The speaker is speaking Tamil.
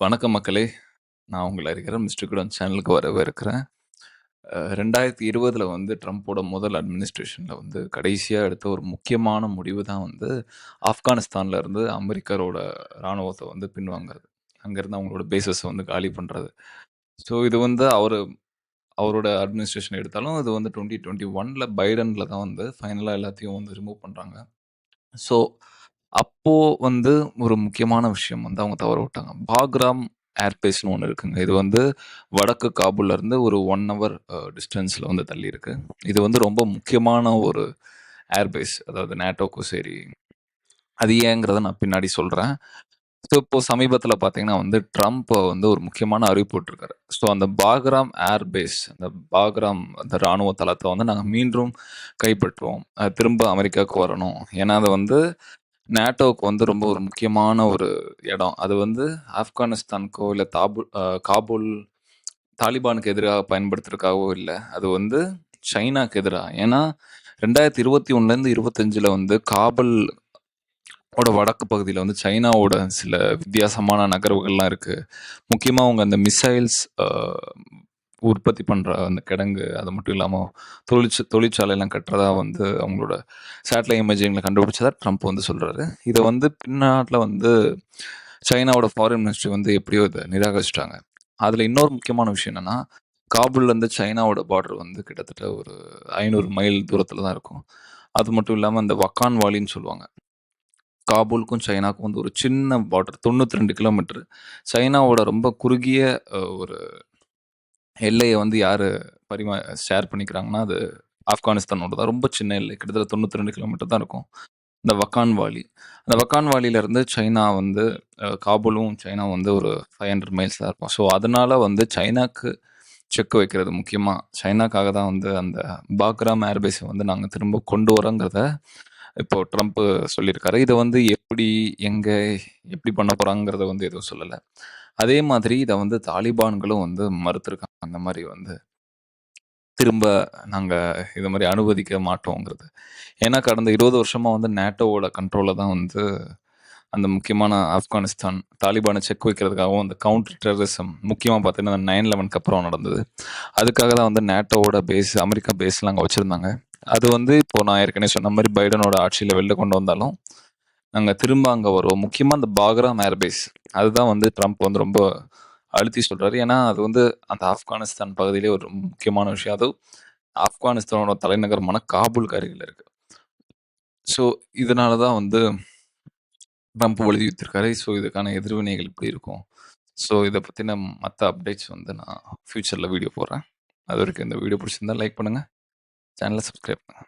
வணக்கம் மக்களே! நான் உங்களை அறிகிறேன். மிஸ்டர் குடன் சேனலுக்கு வரவேற்கிறேன். ரெண்டாயிரத்தி இருபதில் வந்து ட்ரம்ப்போட முதல் அட்மினிஸ்ட்ரேஷனில் வந்து கடைசியாக எடுத்த ஒரு முக்கியமான முடிவு தான் வந்து, ஆப்கானிஸ்தானில் இருந்து அமெரிக்கரோட இராணுவத்தை வந்து பின்வாங்கிறது அங்கேருந்து அவங்களோட பேசஸை வந்து காலி பண்ணுறது ஸோ இது வந்து அவர் அவரோட அட்மினிஸ்ட்ரேஷன் எடுத்தாலும், இது வந்து டுவெண்ட்டி டுவெண்ட்டி ஒனில் பைடனில் தான் வந்து ஃபைனலாக எல்லாத்தையும் வந்து ரிமூவ் பண்ணுறாங்க ஸோ அப்போ வந்து ஒரு முக்கியமான விஷயம் வந்து அவங்க தவற விட்டாங்க. பாக்ராம் ஏர்பேஸ்ன்னு ஒண்ணு இருக்குங்க. இது வந்து வடக்கு காபூல்ல இருந்து ஒரு 1 ஹவர் அ டிஸ்டன்ஸ்ல வந்து தள்ளி இருக்கு. இது வந்து ரொம்ப முக்கியமான ஒரு ஏர்பேஸ். அதாவது நேட்டோக்கும் சரி, அது ஏங்கிறத நான் பின்னாடி சொல்றேன். ஸோ இப்போ சமீபத்தில பார்த்தீங்கன்னா வந்து ட்ரம்ப் வந்து ஒரு முக்கியமான அறிவிப்பு போட்டிருக்காரு ஸோ அந்த பாக்ராம் ஏர்பேஸ், அந்த பாக்ராம் அந்த ராணுவ தளத்த வந்து நாங்க மீண்டும் கைப்பற்றுவோம். அது திரும்ப அமெரிக்காவுக்கு வரணும். ஏன்னா அது வந்து நேட்டோவுக்கு வந்து ரொம்ப ஒரு முக்கியமான ஒரு இடம். அது வந்து ஆப்கானிஸ்தானுக்கோ, இல்லை தாபு காபூல் தாலிபானுக்கு எதிராக பயன்படுத்துறதுக்காகவோ இல்லை அது வந்து சைனாக்கு எதிராக ஏன்னா 2021லேருந்து 25ல வந்து காபுல் ஓட வடக்கு பகுதியில் வந்து சைனாவோட சில வித்தியாசமான நகர்வுகள்லாம் இருக்கு. முக்கியமாக அவங்க அந்த மிசைல்ஸ் உற்பத்தி பண்ணுற அந்த கிடங்கு, அது மட்டும் இல்லாமல் தொழிற்ச தொழிற்சாலையெல்லாம் கட்டுறதா வந்து அவங்களோட சேட்டலைட் இமேஜிங்கில் கண்டுபிடிச்சதா ட்ரம்ப் வந்து சொல்கிறாரு இதை வந்து பின்னாட்டில் வந்து சைனாவோட ஃபாரின் மினிஸ்ட்ரி வந்து எப்படியோ இதை நிராகரிச்சுட்டாங்க. அதில் இன்னொரு முக்கியமான விஷயம் என்னன்னா, காபூல்லேருந்து சைனாவோட பார்டர் வந்து கிட்டத்தட்ட ஒரு ஐநூறு மைல் தூரத்தில் தான் இருக்கும். அது மட்டும் இல்லாமல் அந்த வக்கான் வாலின்னு சொல்லுவாங்க. காபூலுக்கும் சைனாக்கும் வந்து ஒரு சின்ன பார்டர் 92 கிலோமீட்டர். சைனாவோட ரொம்ப குறுகிய ஒரு எல்லையை வந்து யார் பரிமா ஷேர் பண்ணிக்கிறாங்கன்னா, அது ஆப்கானிஸ்தானோட தான். ரொம்ப சின்ன எல்லை. கிட்டத்தட்ட 92 கிலோமீட்டர் தான் இருக்கும். இந்த வக்கான் வாலி. அந்த வக்கான் வாலியிலேருந்து சைனா வந்து காபூலும், சைனா வந்து ஒரு 500 மைல்ஸ் தான் இருக்கும். ஸோ அதனால வந்து சைனாக்கு செக் வைக்கிறது முக்கியமாக சைனாக்காக தான் வந்து அந்த பாக்ராம் ஏர்பேஸை வந்து நாங்கள் திரும்ப கொண்டு வரோங்கிறத இப்போ ட்ரம்ப் சொல்லியிருக்காரு. இதை வந்து எப்படி, எங்கே எப்படி பண்ண போகிறாங்கிறத வந்து எதுவும் சொல்லலை அதே மாதிரி இதை வந்து தாலிபான்களும் வந்து மறுத்துருக்காங்க அந்த மாதிரி வந்து திரும்ப நாங்கள் இது மாதிரி அனுமதிக்க மாட்டோங்கிறது. ஏன்னா கடந்த இருபது வருஷமாக வந்து நேட்டோவோட கண்ட்ரோலில் தான் வந்து அந்த முக்கியமான ஆப்கானிஸ்தான் தாலிபானை செக் வைக்கிறதுக்காகவும், அந்த கவுண்டர் டெரரிசம் முக்கியமாக பார்த்தீங்கன்னா, அந்த 9/11க்கு அப்புறம் நடந்தது. அதுக்காக தான் வந்து நேட்டோவோட பேஸ், அமெரிக்கா பேஸ்லாம் அங்கே வச்சுருந்தாங்க அது வந்து இப்போ நான் ஏற்கனவே சொன்ன மாதிரி பைடனோட ஆட்சியில் வெளில கொண்டு வந்தாலும், நாங்கள் திரும்ப அங்கே வருவோம். முக்கியமாக அந்த பாக்ராம் ஏர்பேஸ். அதுதான் வந்து ட்ரம்ப் வந்து ரொம்ப அழுத்தி சொல்கிறாரு ஏன்னா அது வந்து அந்த ஆப்கானிஸ்தான் பகுதியிலே ஒரு முக்கியமான விஷயம். அது ஆப்கானிஸ்தானோட தலைநகரமான காபூலுக்கு அருகில இருக்கு. ஸோ இதனால தான் வந்து ட்ரம்ப் வலியுறுத்தியிருக்காரு. ஸோ இதுக்கான எதிர்வினைகள் எப்படி இருக்கும்? ஸோ இதை பற்றின மற்ற அப்டேட்ஸ் வந்து நான் ஃப்யூச்சரில் வீடியோ போடுறேன். அது வரைக்கும் இந்த வீடியோ பிடிச்சிருந்தா லைக் பண்ணுங்கள் சேனலை சப்ஸ்கிரைப் பண்ணுங்க.